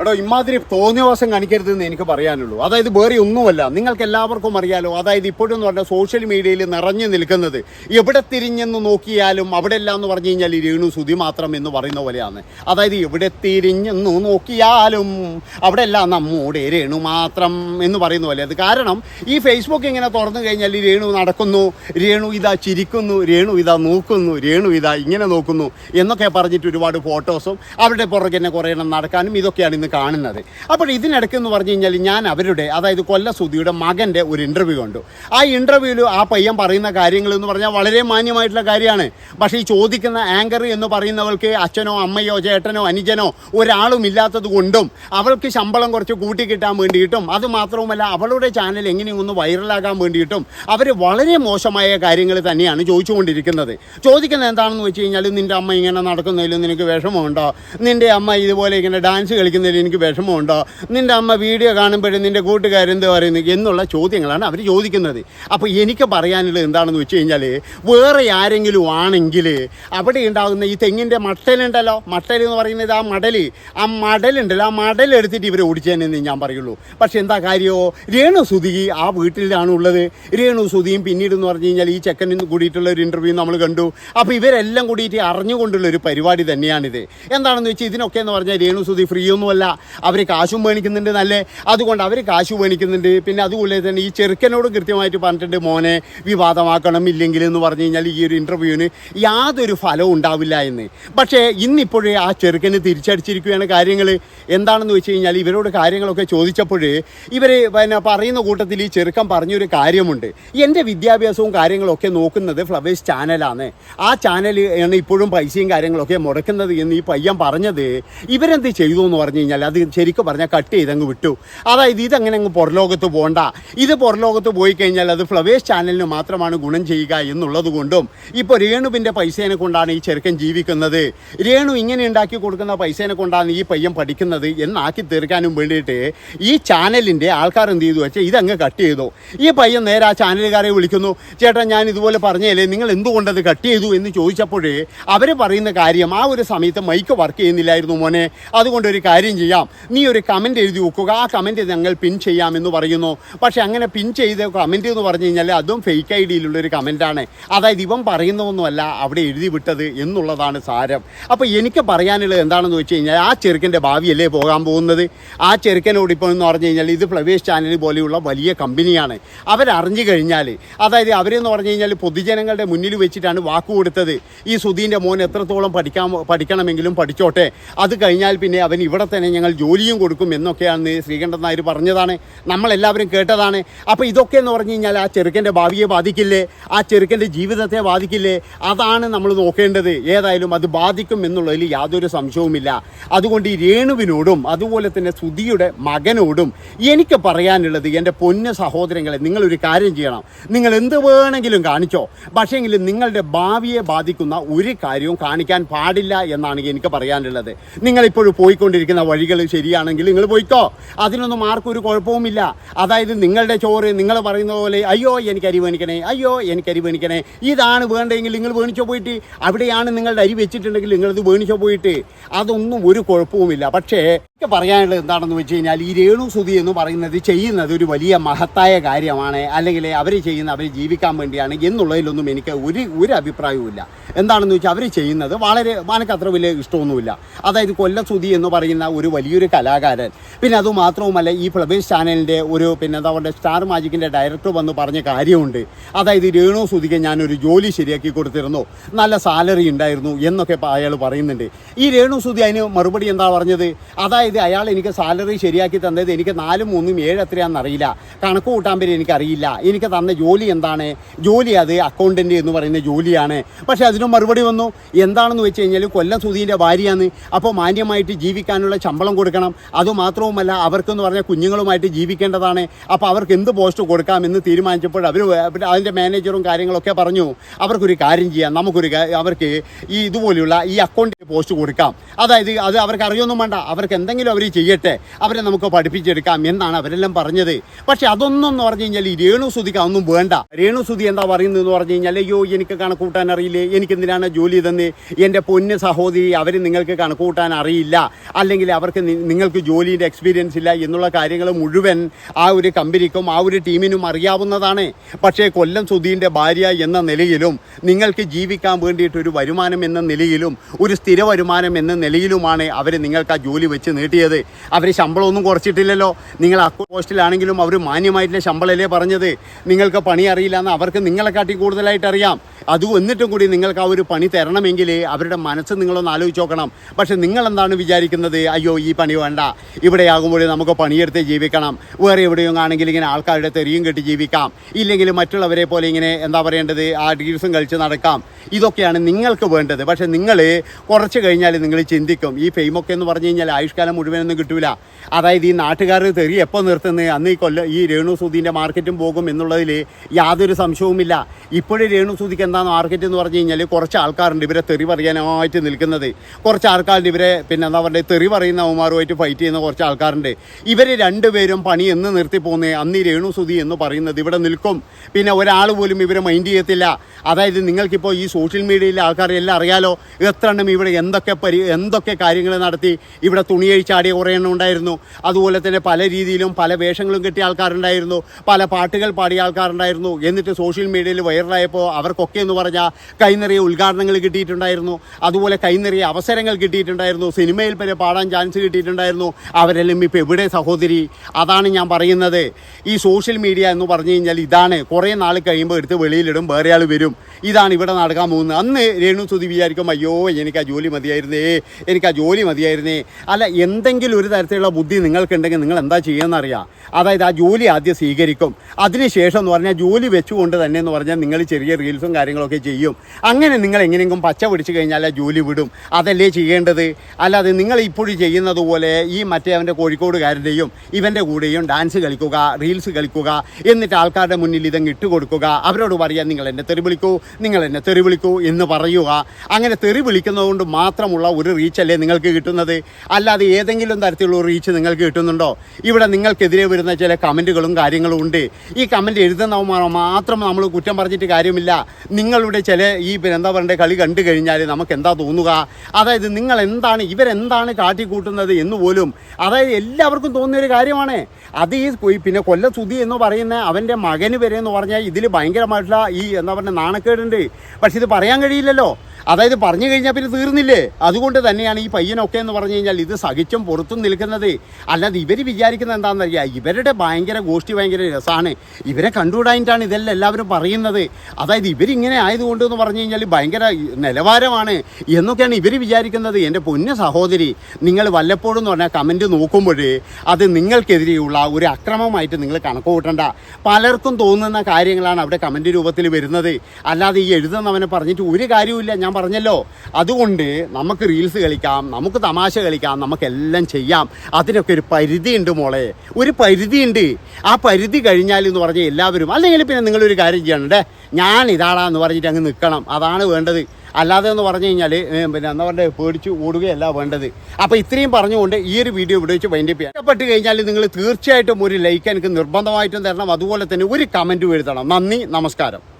എടോ ഇമാതിരി തോന്നിയവാസം കാണിക്കരുതെന്ന് എനിക്ക് പറയാനുള്ളൂ. അതായത് വേറെ ഒന്നുമല്ല. നിങ്ങൾക്ക് എല്ലാവർക്കും അറിയാലോ അതായത് ഇപ്പോഴും എന്ന് പറഞ്ഞാൽ സോഷ്യൽ മീഡിയയിൽ നിറഞ്ഞു നിൽക്കുന്നത് എവിടെ തിരിഞ്ഞെന്ന് നോക്കിയാലും അവിടെ എല്ലാം എന്ന് പറഞ്ഞു കഴിഞ്ഞാൽ രേണു സുതി മാത്രം എന്ന് പറയുന്ന പോലെയാണ്. അതായത് എവിടെ തിരിഞ്ഞെന്ന് നോക്കിയാലും അവിടെ എല്ലാം നമ്മുടെ രേണു മാത്രം എന്ന് പറയുന്ന പോലെ. അത് കാരണം ഈ ഫേസ്ബുക്ക് ഇങ്ങനെ തുറന്നു കഴിഞ്ഞാൽ രേണു നടക്കുന്നു രേണു ഇതാ ചിരിക്കുന്നു രേണു ഇതാ നോക്കുന്നു രേണു ഇതാ ഇങ്ങനെ നോക്കുന്നു എന്നൊക്കെ പറഞ്ഞിട്ട് ഒരുപാട് ഫോട്ടോസും അവരുടെ പുറകെ കുറേ എണ്ണം നടക്കാനും ഇതൊക്കെയാണ് ഇന്ന് കാണുന്നത്. അപ്പോൾ ഇതിനിടയ്ക്ക് എന്ന് പറഞ്ഞു കഴിഞ്ഞാൽ ഞാൻ അവരുടെ അതായത് കൊല്ല സുധിയുടെ മകന്റെ ഒരു ഇന്റർവ്യൂ കണ്ടു. ആ ഇന്റർവ്യൂവിൽ ആ പയ്യൻ പറയുന്ന കാര്യങ്ങൾ എന്ന് പറഞ്ഞാൽ വളരെ മാന്യമായിട്ടുള്ള കാര്യമാണ്. പക്ഷേ ഈ ചോദിക്കുന്ന ആങ്കർ എന്ന് പറയുന്നവൾക്ക് അച്ഛനോ അമ്മയോ ചേട്ടനോ അനുജനോ ഒരാളും ഇല്ലാത്തത് കൊണ്ടും അവൾക്ക് ശമ്പളം കുറച്ച് കൂട്ടി കിട്ടാൻ വേണ്ടിയിട്ടും അത് മാത്രവുമല്ല അവളുടെ ചാനൽ എങ്ങനെയും ഒന്ന് വൈറലാകാൻ വേണ്ടിയിട്ടും അവർ വളരെ മോശമായ കാര്യങ്ങൾ തന്നെയാണ് ചോദിച്ചുകൊണ്ടിരിക്കുന്നത്. ചോദിക്കുന്നത് എന്താണെന്ന് വെച്ച് കഴിഞ്ഞാൽ നിന്റെ അമ്മ ഇങ്ങനെ നടക്കുന്നതിൽ നിനക്ക് വിഷമമുണ്ടോ? നിന്റെ അമ്മ ഇതുപോലെ ഇങ്ങനെ ഡാൻസ് കളിക്കുന്നതിൽ എനിക്ക് വിഷമമുണ്ടോ? നിന്റെ അമ്മ വീഡിയോ കാണുമ്പോഴും നിന്റെ കൂട്ടുകാരെന്ത് പറയുന്നു? എന്നുള്ള ചോദ്യങ്ങളാണ് അവർ ചോദിക്കുന്നത്. അപ്പോൾ എനിക്ക് പറയാനുള്ളത് എന്താണെന്ന് വെച്ച് കഴിഞ്ഞാൽ വേറെ ആരെങ്കിലും ആണെങ്കിൽ അവിടെ ഉണ്ടാകുന്ന ഈ തെങ്ങിന്റെ മട്ടലുണ്ടല്ലോ. മട്ടൽ എന്ന് പറയുന്നത് ആ മടൽ ആ മടലുണ്ടല്ലോ. ആ മടൽ എടുത്തിട്ട് ഇവരെ ഓടിച്ചേനെന്ന് ഞാൻ പറയുള്ളൂ. പക്ഷേ എന്താ കാര്യമോ രേണു സുതി ആ വീട്ടിലാണ് ഉള്ളത്. രേണു സുതിയും പിന്നീട് എന്ന് പറഞ്ഞു കഴിഞ്ഞാൽ ഈ ചെക്കനിൽ കൂടിയിട്ടുള്ള ഒരു ഇന്റർവ്യൂ നമ്മൾ കണ്ടു. അപ്പോൾ ഇവരെല്ലാം കൂടിയിട്ട് അറിഞ്ഞുകൊണ്ടുള്ള ഒരു പരിപാടി തന്നെയാണിത്. എന്താണെന്ന് വെച്ചാൽ ഇതിനൊക്കെ എന്ന് പറഞ്ഞാൽ രേണു സുതി ഫ്രീ ഒന്നുമല്ല. അവർ കാശും മേണിക്കുന്നുണ്ട് നല്ലേ? അതുകൊണ്ട് അവർ കാശ് മേണിക്കുന്നുണ്ട് പിന്നെ അതുപോലെ തന്നെ ഈ ചെറുക്കനോട് കൃത്യമായിട്ട് പറഞ്ഞിട്ടുണ്ട് മോനെ വിവാദമാക്കണം ഇല്ലെങ്കിൽ എന്ന് പറഞ്ഞു കഴിഞ്ഞാൽ ഈ ഒരു ഇന്റർവ്യൂവിന് യാതൊരു ഫലവും ഉണ്ടാവില്ല എന്ന്. പക്ഷേ ഇന്നിപ്പോഴേ ആ ചെറുക്കന് തിരിച്ചടിച്ചിരിക്കുകയാണ് കാര്യങ്ങൾ എന്താണെന്ന് വെച്ച് കഴിഞ്ഞാൽ ഇവരോട് കാര്യങ്ങളൊക്കെ ചോദിച്ചപ്പോൾ ഇവർ പിന്നെ പറയുന്ന കൂട്ടത്തിൽ ഈ ചെറുക്കൻ പറഞ്ഞൊരു കാര്യമുണ്ട്. എന്റെ വിദ്യാഭ്യാസവും കാര്യങ്ങളൊക്കെ നോക്കുന്നത് ഫ്ലവേഴ്സ് ചാനലാണ് ആ ചാനൽ ആണ് ഇപ്പോഴും പൈസയും കാര്യങ്ങളൊക്കെ മുടക്കുന്നത് എന്ന് ഈ പയ്യൻ പറഞ്ഞത്. ഇവരെന്ത് ചെയ്തു എന്ന് പറഞ്ഞു കഴിഞ്ഞാൽ അത് ശരിക്കും പറഞ്ഞാൽ കട്ട് ചെയ്തങ്ങ് വിട്ടു. അതായത് ഇതങ്ങനെ അങ്ങ് പുറലോകത്ത് പോകണ്ട. ഇത് പുറലോകത്ത് പോയി കഴിഞ്ഞാൽ അത് ഫ്ലവേഴ്സ് ചാനലിന് മാത്രമാണ് ഗുണം ചെയ്യുക എന്നുള്ളത് കൊണ്ടും ഇപ്പോൾ രേണുവിന്റെ പൈസേനെ കൊണ്ടാണ് ഈ ചെറുക്കൻ ജീവിക്കുന്നത്. രേണു ഇങ്ങനെ ഉണ്ടാക്കി കൊടുക്കുന്ന പൈസേനെ കൊണ്ടാണ് ഈ പയ്യൻ പഠിക്കുന്നത് എന്നാക്കി തീർക്കാനും വേണ്ടിയിട്ട് ഈ ചാനലിന്റെ ആൾക്കാർ എന്ത് ചെയ്തു? വെച്ചാൽ ഇതങ്ങ് കട്ട് ചെയ്തു. ഈ പയ്യൻ നേരെ ആ ചാനലുകാരെ വിളിക്കുന്നു ചേട്ടാ ഞാൻ ഇതുപോലെ പറഞ്ഞല്ലേ നിങ്ങൾ എന്തുകൊണ്ടത് കട്ട് ചെയ്തു? എന്ന് ചോദിച്ചപ്പോഴേ അവർ പറയുന്ന കാര്യം ആ ഒരു സമയത്ത് മൈക്ക് വർക്ക് ചെയ്യുന്നില്ലായിരുന്നു മോനെ. അതുകൊണ്ട് ഒരു കാര്യം ചെയ്യാം നീ ഒരു കമന്റ് എഴുതി വെക്കുക. ആ കമന്റ് ഞങ്ങൾ പിൻ ചെയ്യാമെന്ന് പറയുന്നു. പക്ഷേ അങ്ങനെ പിൻ ചെയ്ത കമന്റ് എന്ന് പറഞ്ഞു കഴിഞ്ഞാൽ അതും ഫേക്ക് ഐ ഡിയിലുള്ളൊരു കമന്റാണ് അതായത് ഇവൻ പറയുന്നതൊന്നുമല്ല അവിടെ എഴുതി വിട്ടത് എന്നുള്ളതാണ് സാരം. അപ്പോൾ എനിക്ക് പറയാനുള്ളത് എന്താണെന്ന് വെച്ച് കഴിഞ്ഞാൽ ആ ചെറുക്കന്റെ ഭാവിയല്ലേ പോകാൻ പോകുന്നത്? ആ ചെറുക്കനോട് ഇപ്പോൾ എന്ന് പറഞ്ഞു കഴിഞ്ഞാൽ ഇത് പ്രവേശ് ചാനൽ പോലെയുള്ള വലിയ കമ്പനിയാണ് അവരറിഞ്ഞു കഴിഞ്ഞാൽ അതായത് അവരെന്ന് പറഞ്ഞു കഴിഞ്ഞാൽ പൊതുജനങ്ങളുടെ മുന്നിൽ വെച്ചിട്ടാണ് വാക്ക് കൊടുത്തത്. ഈ സുധീന്റെ മോൻ എത്രത്തോളം പഠിക്കാൻ പഠിക്കണമെങ്കിലും പഠിച്ചോട്ടെ. അത് കഴിഞ്ഞാൽ പിന്നെ അവൻ ഇവിടെ തന്നെ ഞങ്ങൾ ജോലിയും കൊടുക്കും എന്നൊക്കെയാണ് ശ്രീകണ്ഠൻ നായർ പറഞ്ഞതാണ്. നമ്മളെല്ലാവരും കേട്ടതാണ്. അപ്പോൾ ഇതൊക്കെ എന്ന് പറഞ്ഞു കഴിഞ്ഞാൽ ആ ചെറുക്കന്റെ ഭാവിയെ ബാധിക്കില്ലേ? ആ ചെറുക്കന്റെ ജീവിതത്തെ ബാധിക്കില്ലേ? അതാണ് നമ്മൾ നോക്കേണ്ടത്. ഏതായാലും അത് ബാധിക്കും എന്നുള്ളതിൽ യാതൊരു സംശയവുമില്ല. അതുകൊണ്ട് ഈ രേണുവിനോടും അതുപോലെ തന്നെ സുധിയുടെ മകനോടും എനിക്ക് പറയാനുള്ളത് എന്റെ പൊന്ന സഹോദരങ്ങളെ നിങ്ങളൊരു കാര്യം ചെയ്യണം. നിങ്ങൾ എന്ത് വേണമെങ്കിലും കാണിച്ചോ. പക്ഷേങ്കിൽ നിങ്ങളുടെ ഭാവിയെ ബാധിക്കുന്ന ഒരു കാര്യവും കാണിക്കാൻ പാടില്ല എന്നാണ് എനിക്ക് പറയാനുള്ളത്. നിങ്ങളിപ്പോഴും പോയിക്കൊണ്ടിരിക്കുന്ന വഴികൾ ശരിയാണെങ്കിൽ നിങ്ങൾ പോയിക്കോ. അതിനൊന്നും ആർക്കും ഒരു കുഴപ്പവുമില്ല. അതായത് നിങ്ങളുടെ ചോറ് നിങ്ങൾ പറയുന്ന പോലെ അയ്യോ എനിക്ക് അരി വേണിക്കണേ അയ്യോ എനിക്ക് അരി വേണിക്കണേ. ഇതാണ് വേണ്ടെങ്കിൽ നിങ്ങൾ വേണിച്ചോ പോയിട്ട്. അവിടെയാണ് നിങ്ങളുടെ അരി വെച്ചിട്ടുണ്ടെങ്കിൽ നിങ്ങളത് വേണിച്ചോ പോയിട്ട്. അതൊന്നും ഒരു കുഴപ്പവുമില്ല. പക്ഷേ എനിക്ക് പറയാനുള്ളത് എന്താണെന്ന് വെച്ച് കഴിഞ്ഞാൽ ഈ രേണു സുതി എന്ന് പറയുന്നത് ചെയ്യുന്നത് ഒരു വലിയ മഹത്തായ കാര്യമാണ്. അല്ലെങ്കിൽ അവർ ചെയ്യുന്ന അവർ ജീവിക്കാൻ വേണ്ടിയാണ് എന്നുള്ളതിലൊന്നും എനിക്ക് ഒരു ഒരു അഭിപ്രായവുമില്ല എന്താണെന്ന് വെച്ചാൽ അവർ ചെയ്യുന്നത് വളരെ എനിക്ക് അത്ര വലിയ ഇഷ്ടമൊന്നുമില്ല. അതായത് കൊല്ല കൊല്ലസുതി എന്ന് പറയുന്ന ഒരു വലിയൊരു കലാകാരൻ. പിന്നെ അതുമാത്രവുമല്ല ഈ ഫ്ലവേഴ്സ് ചാനലിന്റെ ഒരു പിന്നെ എന്താ പറയുക സ്റ്റാർ മാജിക്കിന്റെ ഡയറക്ടർ വന്ന് പറഞ്ഞ കാര്യമുണ്ട്. അതായത് രേണു സുതിക്ക് ഞാനൊരു ജോലി ശരിയാക്കി കൊടുത്തിരുന്നു. നല്ല സാലറി ഉണ്ടായിരുന്നു എന്നൊക്കെ അയാൾ പറയുന്നുണ്ട്. ഈ രേണു സുതി അതിന് മറുപടി എന്താ പറഞ്ഞത്? അതായത് അയാൾ എനിക്ക് സാലറി ശരിയാക്കി തന്നത് എനിക്ക് നാലും മൂന്നും ഏഴ് എത്രയാണെന്ന് അറിയില്ല. കണക്ക് കൂട്ടാൻ പേര് എനിക്കറിയില്ല എനിക്ക് തന്ന ജോലി എന്താണ്? ജോലി അത് അക്കൗണ്ടന്റ് എന്ന് പറയുന്ന ജോലിയാണ്. പക്ഷേ അതിനും മറുപടി വന്നു. എന്താണെന്ന് വെച്ച് കഴിഞ്ഞാൽ കൊല്ലം സുധീന്റെ ഭാര്യയാണ്. അപ്പോൾ മാന്യമായിട്ട് ജീവിക്കാനുള്ള ശമ്പളം കൊടുക്കണം. അതുമാത്രവുമല്ല മാത്രവുമല്ല അവർക്കെന്ന് പറഞ്ഞാൽ കുഞ്ഞുങ്ങളുമായിട്ട് ജീവിക്കേണ്ടതാണ്. അപ്പോൾ അവർക്ക് എന്ത് പോസ്റ്റ് കൊടുക്കാമെന്ന് തീരുമാനിച്ചപ്പോൾ അവർ അതിന്റെ മാനേജറും കാര്യങ്ങളൊക്കെ പറഞ്ഞു. അവർക്കൊരു കാര്യം ചെയ്യാം. നമുക്കൊരു അവർക്ക് ഈ ഇതുപോലെയുള്ള ഈ അക്കൗണ്ടിൽ പോസ്റ്റ് കൊടുക്കാം. അതായത് അത് അവർക്ക് അറിയൊന്നും വേണ്ട. അവർക്ക് എന്തെങ്കിലും അവർ ചെയ്യട്ടെ അവരെ നമുക്ക് പഠിപ്പിച്ചെടുക്കാം എന്നാണ് അവരെല്ലാം പറഞ്ഞത്. പക്ഷെ അതൊന്നും എന്ന് പറഞ്ഞു കഴിഞ്ഞാൽ ഈ രേണുസുതിക്ക് അതൊന്നും വേണ്ട. രേണുസുതി എന്താ പറയുന്നത് എന്ന് പറഞ്ഞു കഴിഞ്ഞാൽ അയ്യോ എനിക്ക് കണക്കൂട്ടാൻ അറിയില്ലേ? എനിക്ക് എന്തിനാണ് ജോലി തന്ന്? എന്റെ പൊന്ന് സഹോദരി അവർ നിങ്ങൾക്ക് കണക്കൂട്ടാൻ അറിയില്ല. അല്ലെങ്കിൽ അവർക്ക് നിങ്ങൾക്ക് ജോലിയുടെ എക്സ്പീരിയൻസ് ഇല്ല എന്നുള്ള കാര്യങ്ങൾ മുഴുവൻ ആ ഒരു കമ്പനിക്കും ആ ഒരു ടീമിനും അറിയാവുന്നതാണ്. പക്ഷേ കൊല്ലം സുധീന്റെ ഭാര്യ എന്ന നിലയിലും നിങ്ങൾക്ക് ജീവിക്കാൻ വേണ്ടിയിട്ട് ഒരു വരുമാനം എന്ന നിലയിലും ഒരു സ്ഥിര വരുമാനം എന്ന നിലയിലുമാണ് അവർ നിങ്ങൾക്ക് ആ ജോലി വെച്ച് നീട്ടിയത് അവർ ശമ്പളമൊന്നും കുറച്ചിട്ടില്ലല്ലോ. നിങ്ങൾ അക്കൗണ്ട് പോസ്റ്റിലാണെങ്കിലും അവർ മാന്യമായിട്ടുള്ള ശമ്പളമല്ലേ പറഞ്ഞത്. നിങ്ങൾക്ക് പണി അറിയില്ല എന്ന് അവർക്ക് നിങ്ങളെക്കാട്ടി കൂടുതലായിട്ട് അറിയാം. അത് എന്നിട്ടും കൂടി നിങ്ങൾക്ക് ആ ഒരു പണി തരണമെങ്കിൽ അവരുടെ മനസ്സ് നിങ്ങളൊന്ന് ആലോചിച്ച് നോക്കണം. പക്ഷേ നിങ്ങളെന്താണ് വിചാരിക്കുന്നത്? അയ്യോ ഈ പണി വേണ്ട. ഇവിടെ ആകുമ്പോൾ നമുക്ക് പണിയെടുത്ത് ജീവിക്കണം. വേറെ എവിടെയും ആണെങ്കിൽ ഇങ്ങനെ ആൾക്കാരുടെ തെറിയും കെട്ടി ജീവിക്കാം. ഇല്ലെങ്കിൽ മറ്റുള്ളവരെ പോലെ ഇങ്ങനെ എന്താ പറയേണ്ടത്? ആ ഡീൽസും കളിച്ച് നടക്കാം. ഇതൊക്കെയാണ് നിങ്ങൾക്ക് വേണ്ടത്. പക്ഷേ നിങ്ങൾ കുറച്ച് കഴിഞ്ഞാൽ നിങ്ങൾ ചിന്തിക്കും. ഈ ഫെയിമൊക്കെ എന്ന് പറഞ്ഞു കഴിഞ്ഞാൽ ആയുഷ്കാലം മുഴുവനൊന്നും കിട്ടില്ല അതായത് ഈ നാട്ടുകാർ തെറി എപ്പോൾ നിർത്തുന്നത് അന്ന് ഈ കൊല്ല ഈ രേണു സൂതിന്റെ മാർക്കറ്റും പോകും എന്നുള്ളതിൽ യാതൊരു സംശയവുമില്ല. ഇപ്പോഴും രേണു സൂതിക്ക് എന്താണ് മാർക്കറ്റ് എന്ന് പറഞ്ഞു കഴിഞ്ഞാൽ കുറച്ച് ആൾക്കാരുണ്ട് ഇവരെ തെറി പറയാനായിട്ട് നിൽക്കുന്നത്. കുറച്ച് ആൾക്കാരുണ്ട് ഇവരെ പിന്നെ എന്താ പറയുക തെറി പറയുന്ന അവന്മാരുമായിട്ട് ഫൈറ്റ് ചെയ്യുന്ന കുറച്ച് ആൾക്കാരുണ്ട്. ഇവർ രണ്ടുപേരും പണി എന്ന് നിർത്തി പോകുന്നത് അന്ന് ഈ രേണു സുതി എന്ന് പറയുന്നത് ഇവിടെ നിൽക്കും. പിന്നെ ഒരാൾ പോലും ഇവരെ മൈൻഡ് ചെയ്യത്തില്ല. അതായത് നിങ്ങൾക്കിപ്പോൾ ഈ സോഷ്യൽ മീഡിയയിലെ ആൾക്കാരെല്ലാം അറിയാലോ? എത്ര എണ്ണം ഇവിടെ എന്തൊക്കെ പരി എന്തൊക്കെ കാര്യങ്ങൾ നടത്തി ഇവിടെ തുണിയഴിച്ചാടിയ കുറേ എണ്ണം ഉണ്ടായിരുന്നു. അതുപോലെ തന്നെ പല രീതിയിലും പല വേഷങ്ങളും കിട്ടിയ ആൾക്കാരുണ്ടായിരുന്നു. പല പാട്ടുകൾ പാടിയ ആൾക്കാരുണ്ടായിരുന്നു. എന്നിട്ട് സോഷ്യൽ മീഡിയയിൽ വൈറലായപ്പോൾ അവർക്കൊക്കെ എന്ന് പറഞ്ഞാൽ കൈനിറിയ ഉദ്ഘാടനങ്ങൾ കിട്ടിയിട്ടുണ്ടായിരുന്നു. അതുപോലെ കൈനിറിയ അവസരങ്ങൾ കിട്ടിയിട്ടുണ്ടായിരുന്നു. സിനിമയിൽ വരെ പാടാൻ ചാൻസ് കിട്ടിയിട്ടുണ്ടായിരുന്നു. അവരെല്ലാം ഇപ്പോൾ എവിടെ സഹോദരി? അതാണ് ഞാൻ പറയുന്നത്. ഈ സോഷ്യൽ മീഡിയ എന്ന് പറഞ്ഞു കഴിഞ്ഞാൽ ഇതാണ്. കുറേ നാൾ കഴിയുമ്പോൾ എടുത്ത് വെളിയിലിടും വേറെ ആൾ വരും. ഇതാണ് ഇവിടെ നടക്കാൻ പോകുന്നത് അന്ന് രേണു സുതി വിചാരിക്കും അയ്യോ എനിക്ക് ആ ജോലി മതിയായിരുന്നേ എനിക്ക് ആ ജോലി മതിയായിരുന്നേ. അല്ല എന്തെങ്കിലും ഒരു തരത്തിലുള്ള ബുദ്ധി നിങ്ങൾക്കുണ്ടെങ്കിൽ നിങ്ങൾ എന്താ ചെയ്യുമെന്നറിയാം അതായത് ആ ജോലി ആദ്യം സ്വീകരിക്കും. അതിനുശേഷം എന്ന് പറഞ്ഞാൽ ജോലി വെച്ചുകൊണ്ട് തന്നെ എന്ന് പറഞ്ഞാൽ നിങ്ങൾ ചെറിയ റീൽസും കാര്യങ്ങളൊക്കെ ചെയ്യും. അങ്ങനെ നിങ്ങൾ എങ്ങനെയെങ്കിലും പച്ച പിടിച്ചു കഴിഞ്ഞാൽ ആ ജോലി വിടും. അതല്ലേ ചെയ്യേണ്ടത്? അല്ലാതെ നിങ്ങൾ ഇപ്പോഴും ചെയ്യുന്നത് പോലെ ഈ മറ്റേ അവന്റെ കോഴിക്കോടുകാരന്റെയും ഇവന്റെ കൂടെയും ഡാൻസ് കളിക്കുക റീൽസ് കളിക്കുക എന്നിട്ട് ആൾക്കാരുടെ മുന്നിൽ ഇതങ്ങ് ഇട്ട് കൊടുക്കുക. അവരോട് പറയാൻ നിങ്ങൾ എന്നെ തെറി വിളിക്കൂ നിങ്ങൾ എന്നെ തെറി വിളിക്കൂ എന്ന് പറയുക. അങ്ങനെ തെറി വിളിക്കുന്നതുകൊണ്ട് മാത്രമുള്ള ഒരു റീച്ചല്ലേ നിങ്ങൾക്ക് കിട്ടുന്നത്? അല്ലാതെ ഏതെങ്കിലും തരത്തിലുള്ള റീച്ച് നിങ്ങൾക്ക് കിട്ടുന്നുണ്ടോ? ഇവിടെ നിങ്ങൾക്കെതിരെ വരുന്ന ചില കമന്റുകളും കാര്യങ്ങളും ഉണ്ട്. ഈ കമന്റ് എഴുതുന്നവന്മാർ മാത്രം നമ്മൾ കുറ്റം പറഞ്ഞിട്ട് കാര്യമില്ല. നിങ്ങളുടെ ചില ഈ എന്താ പറയണ്ടേ കളി കണ്ടു കഴിഞ്ഞാൽ നമുക്ക് എന്താ തോന്നുക? അതായത് നിങ്ങൾ എന്താണ് ഇവരെന്താണ് കാട്ടിക്കൂട്ടുന്നത് എന്ന് പോലും. അതായത് എല്ലാവർക്കും തോന്നിയ ഒരു കാര്യമാണ്. അത് ഈ പിന്നെ കൊല്ല സുതി എന്ന് പറയുന്ന അവന്റെ മകന് വരെ എന്ന് പറഞ്ഞാൽ ഇതിൽ ഭയങ്കരമായിട്ടുള്ള ഈ എന്താ പറയുക നാണക്കേടുണ്ട്. പക്ഷെ ഇത് പറയാൻ കഴിയില്ലല്ലോ. അതായത് പറഞ്ഞു കഴിഞ്ഞാൽ പിന്നെ തീർന്നില്ലേ? അതുകൊണ്ട് തന്നെയാണ് ഈ പയ്യനൊക്കെ എന്ന് പറഞ്ഞു കഴിഞ്ഞാൽ ഇത് സഹിച്ചും പുറത്തും നിൽക്കുന്നത്. അല്ലാതെ ഇവർ വിചാരിക്കുന്നത് എന്താണെന്നറിയാം? ഇവരുടെ ഭയങ്കര ഗോഷ്ടി ഭയങ്കര രസമാണ് ഇവരെ കണ്ടുകൂടായിട്ടാണ് ഇതെല്ലാം എല്ലാവരും പറയുന്നത്. അതായത് ഇവരിങ്ങനെ ആയതുകൊണ്ട് എന്ന് പറഞ്ഞു കഴിഞ്ഞാൽ ഭയങ്കര നിലവാരമാണ് എന്നൊക്കെയാണ് ഇവർ വിചാരിക്കുന്നത്. എന്റെ പൊന്ന സഹോദരി നിങ്ങൾ വല്ലപ്പോഴും എന്ന് പറഞ്ഞാൽ കമന്റ് നോക്കുമ്പോൾ അത് നിങ്ങൾക്കെതിരെയുള്ള ഒരു അക്രമമായിട്ട് നിങ്ങൾ കണക്ക് കൂട്ടണ്ട. പലർക്കും തോന്നുന്ന കാര്യങ്ങളാണ് അവിടെ കമന്റ് രൂപത്തിൽ വരുന്നത്. അല്ലാതെ ഈ എഴുതുന്നവനെ പറഞ്ഞിട്ട് ഒരു കാര്യവുമില്ല. ഞാൻ പറഞ്ഞല്ലോ. അതുകൊണ്ട് നമുക്ക് റീൽസ് കളിക്കാം നമുക്ക് തമാശ കളിക്കാം നമുക്കെല്ലാം ചെയ്യാം. അതിനൊക്കെ ഒരു പരിധിയുണ്ട് മോളെ. ഒരു പരിധിയുണ്ട്. ആ പരിധി കഴിഞ്ഞാൽ എന്ന് പറഞ്ഞാൽ എല്ലാവരും അല്ലെങ്കിൽ പിന്നെ നിങ്ങളൊരു കാര്യം ചെയ്യണ്ടേ? ഞാൻ ഇതാടാ എന്ന് പറഞ്ഞിട്ട് അങ്ങ് നിൽക്കണം. അതാണ് വേണ്ടത്. അല്ലാതെ എന്ന് പറഞ്ഞു കഴിഞ്ഞാൽ പിന്നെ എന്താ പറയുക പേടിച്ച് ഓടുകയല്ല വേണ്ടത്. അപ്പോൾ ഇത്രയും പറഞ്ഞുകൊണ്ട് ഈ ഒരു വീഡിയോ ഇവിടെ വെച്ച് വൈൻഡപ്പ് ചെയ്യാം. ഇഷ്ടപ്പെട്ട് കഴിഞ്ഞാൽ നിങ്ങൾ തീർച്ചയായിട്ടും ഒരു ലൈക്ക് എനിക്ക് നിർബന്ധമായിട്ടും തരണം. അതുപോലെ തന്നെ ഒരു കമന്റും എഴുതണം. നന്ദി നമസ്കാരം.